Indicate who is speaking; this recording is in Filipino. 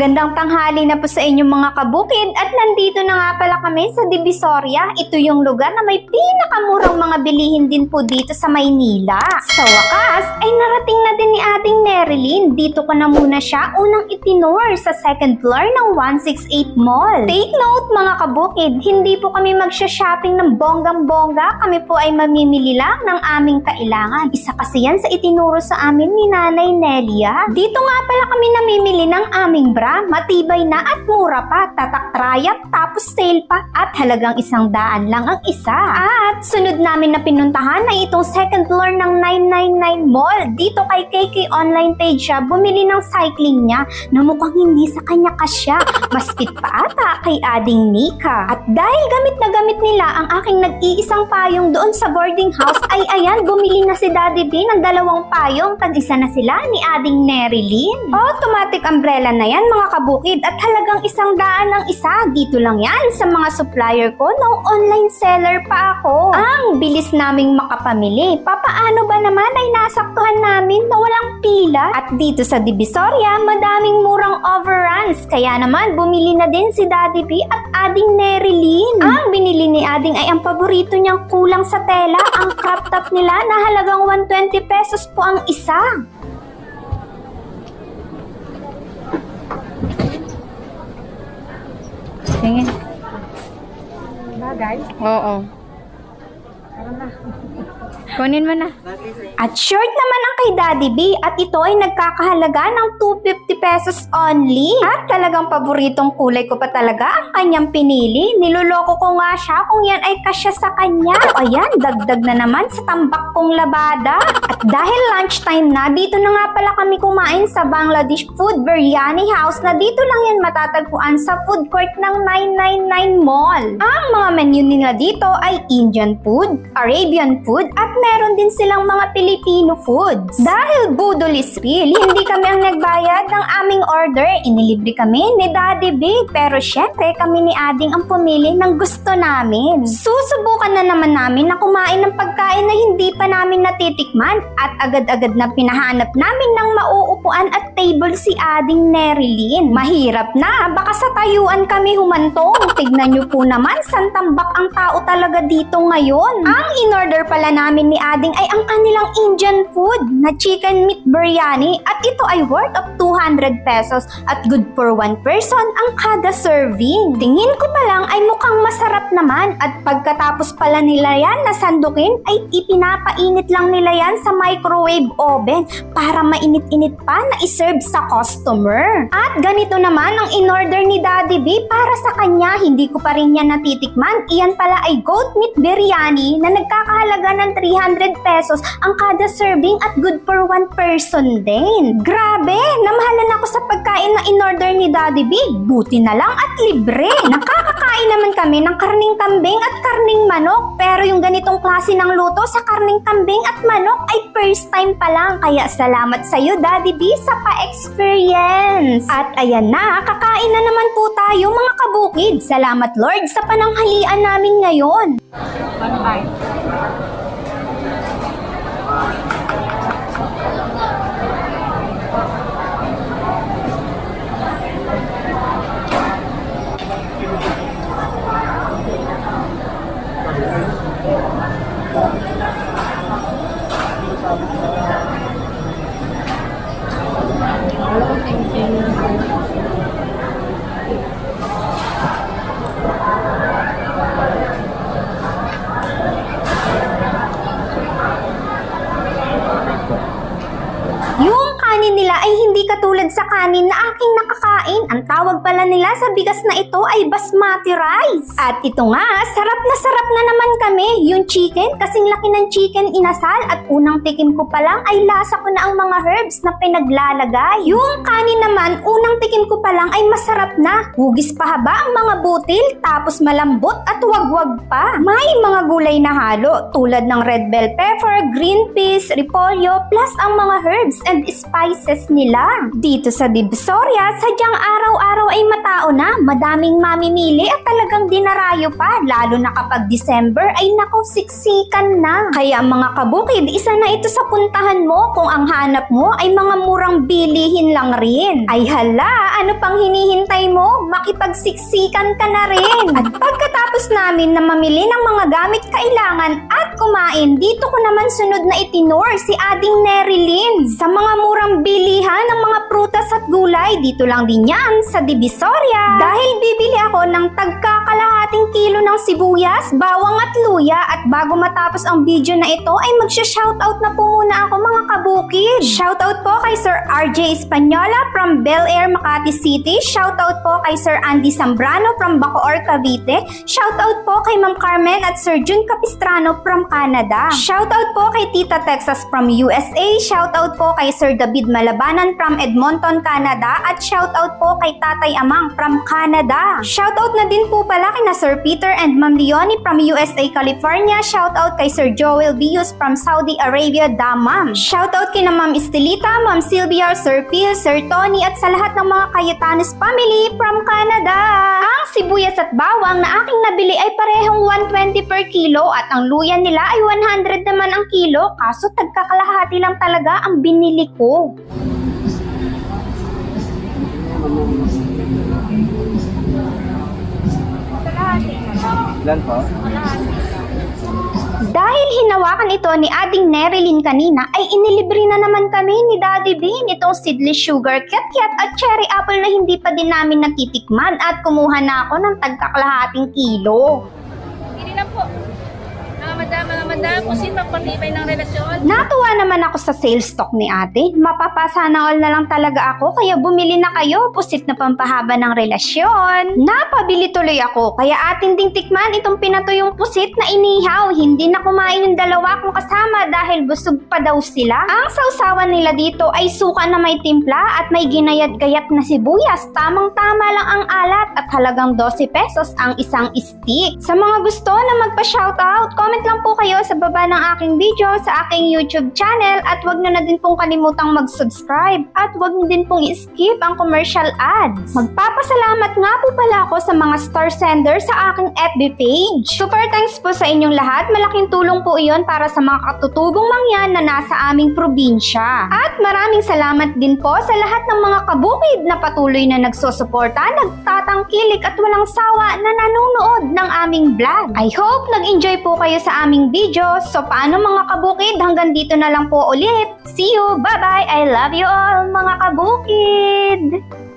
Speaker 1: Magandang tanghali na po sa inyong mga kabukid at nandito na nga pala kami sa Divisoria. Ito yung lugar na may pinakamurang mga bilihin din po dito sa Maynila. Sa wakas, ay narating na din ni ating Marilyn. Dito ko na muna siya unang itinur sa second floor ng 168 Mall. Take note mga kabukid, hindi po kami magsha-shopping ng bonggang-bongga. Kami po ay mamimili lang ng aming kailangan. Isa kasi yan sa itinuro sa amin ni Nanay Nelia. Dito nga pala kami namimili ng aming bra. Matibay na at mura pa. Tatak trayat tapos sale pa. At halagang isang daan lang ang isa. At sunod namin na pinuntahan ay itong second floor ng 999 Mall. Dito kay KK online page siya. Bumili ng cycling niya na mukhang hindi sa kanya kasya. Mas fit pa ata kay ading Nika. At dahil gamit na gamit nila ang aking nag-iisang payong doon sa boarding house, ay ayan, bumili na si Daddy B ng dalawang payong. Tag-isa na sila ni ading Nerilyn. Automatic umbrella na yan mga kabukid at halagang isang daan ang isa. Dito lang yan sa mga supplier ko nung online seller pa ako. Ang bilis naming makapamili. Papaano ba naman ay nasaktuhan namin na walang pila? At dito sa Divisoria, madaming murang overruns. Kaya naman, bumili na din si Daddy B at ading Nerilyn. Ang binili ni ading ay ang paborito niyang kulang sa tela. Ang crop top nila na halagang 120 pesos po ang isa. Tingin.
Speaker 2: Bagay.
Speaker 1: Oo.
Speaker 2: Tara na.
Speaker 1: Kunin mo na. At short naman ang kay Daddy B at ito ay nagkakahalaga ng 250 pesos only. At talagang paboritong kulay ko pa talaga ang kanyang pinili. Niloloko ko nga siya kung yan ay kasya sa kanya. O ayan, dagdag na naman sa tambak kong labada. At dahil lunchtime na, dito na nga pala kami kumain sa Bangladesh Food Biryani House na dito lang yan matatagpuan sa food court ng 999 Mall. Ang mga menu nila dito ay Indian food, Arabian food, at meron din silang mga Filipino foods. Dahil budol is real, hindi kami ang nagbayad ng aming order. Inilibre kami ni Daddy Big. Pero syempre, kami ni Ading ang pumili ng gusto namin. Susubukan na naman namin na kumain ng pagkain na hindi pa namin natitikman at agad-agad na pinahanap namin ng mauupuan at table si Ading Nerilyn. Mahirap na, baka sa tayuan kami humantong. Tignan niyo po naman, santambak ang tao talaga dito ngayon. Ang in-order pala namin ni Ading ay ang kanilang Indian food na chicken meat biryani at ito ay worth of 200 pesos at good for one person ang kada serving. Tingin ko pa lang ay mukhang masarap naman at pagkatapos pala nila yan na sandukin ay ipinapainit lang nila yan sa microwave oven para mainit-init pa na iserve sa customer. At ganito naman ang in-order ni Daddy B para sa kanya, hindi ko pa rin yan natitikman. Iyan pala ay goat meat biryani na nagkakahalaga ng 300 pesos ang kada serving at good for one person din. Grabe, namahalan ako sa pagkain na in-order ni Daddy B. Buti na lang at libre. Nakakakain naman kami ng karning kambing at karning manok. Pero yung ganitong klase ng luto sa karning kambing at manok ay first time pa lang. Kaya salamat sa iyo, Daddy B, sa pa-experience. At ayan na, kakain na naman po tayo mga kabukid. Salamat Lord sa pananghalian namin ngayon.
Speaker 2: One bite. Hello, thank you.
Speaker 1: Yung kanin nila ay hindi kanin na aking nakakain. Ang tawag pala nila sa bigas na ito ay basmati rice. At ito nga, sarap na sarap na naman kami. Yung chicken, kasing laki ng chicken inasal at unang tikim ko pa lang ay lasa ko na ang mga herbs na pinaglalagay. Yung kanin naman, unang tikim ko pa lang ay masarap na. Hugis pa haba ang mga butil, tapos malambot at wagwag pa. May mga gulay na halo tulad ng red bell pepper, green peas, repolyo, plus ang mga herbs and spices nila. Dito sa Divisoria, sadyang araw-araw ay matao na, madaming mamimili at talagang dinarayo pa, lalo na kapag December ay nako siksikan na. Kaya mga kabukid, isa na ito sa puntahan mo kung ang hanap mo ay mga murang bilihin lang rin. Ay hala, ano pang hinihintay mo? Makipagsiksikan ka na rin. At pagkatapos namin na mamili ng mga gamit kailangan at kumain, dito ko naman sunod na itinor si Ading Nerilyn sa mga murang bilihan ng mga prutas at gulay. Dito lang din yan sa Divisoria. Dahil bibili ako ng tagkakalahating kilo ng sibuyas, bawang at luya at bago matapos ang video na ito ay magsha-shoutout na po muna ako mga kabukid. Shoutout po kay Sir RJ Espanyola from Bel Air, Makati City. Shoutout po kay Sir Andy Zambrano from Bacoor, Cavite. Shoutout po kay Ma'am Carmen at Sir Jun Capistrano from Canada. Shoutout po kay Tita Texas from USA. Shoutout po kay Sir David Malabanan from Edmonton, Canada. At shoutout po kay Tatay Amang from Canada. Shoutout na din po pala kina Sir Peter and Ma'am Leonie from USA, California. Shoutout kay Sir Joel Bius from Saudi Arabia, Damam. Shoutout kina Ma'am Estelita, Ma'am Sylvia, Sir Phil, Sir Tony at sa lahat ng mga Cayetanos family from Canada. Ang sibuyas at bawang na aking nabili ay parehong 120 per kilo at ang luya nila ay 100 naman ang kilo kaso tagkakalahati lang talaga ang binili ko.
Speaker 3: Ilan po?
Speaker 1: Dahil hinawakan ito ni Ading Nerilyn kanina, ay inilibre na naman kami ni Daddy Bean itong seedless sugar kiat-kiat at cherry apple na hindi pa din namin natitikman at kumuha na ako ng tagkakalahating kilo.
Speaker 2: Hindi lang po. Mga madam, kung sino magpatibay ng relasyon.
Speaker 1: Natuwa naman ako sa sales stock ni ate. Mapapasana all na lang talaga ako kaya bumili na kayo. Pusit na pampahaba ng relasyon. Napabili tuloy ako kaya atin ding tikman itong pinatuyong pusit na inihaw. Hindi na kumain yung dalawa kong kasama dahil busog pa daw sila. Ang sausawan nila dito ay suka na may timpla at may ginayat-gayat na sibuyas. Tamang-tama lang ang alat at halagang 12 pesos ang isang stick. Sa mga gusto na magpa-shoutout, comment lang po kayo sa baba ng aking video sa aking YouTube channel at wag nyo na din pong kalimutang mag-subscribe at wag nyo din pong i-skip ang commercial ads. Magpapasalamat nga po pala ako sa mga star sender sa aking FB page. Super thanks po sa inyong lahat. Malaking tulong po iyon para sa mga katutubong mangyan na nasa aming probinsya. At maraming salamat din po sa lahat ng mga kabukid na patuloy na nagsusuporta, nagtatangkilik at walang sawa na nanonood ng aming vlog. I hope nag-enjoy po kayo sa aming video. So paano mga kabukid? Hanggang dito na lang po ulit. See you! Bye-bye! I love you all mga kabukid!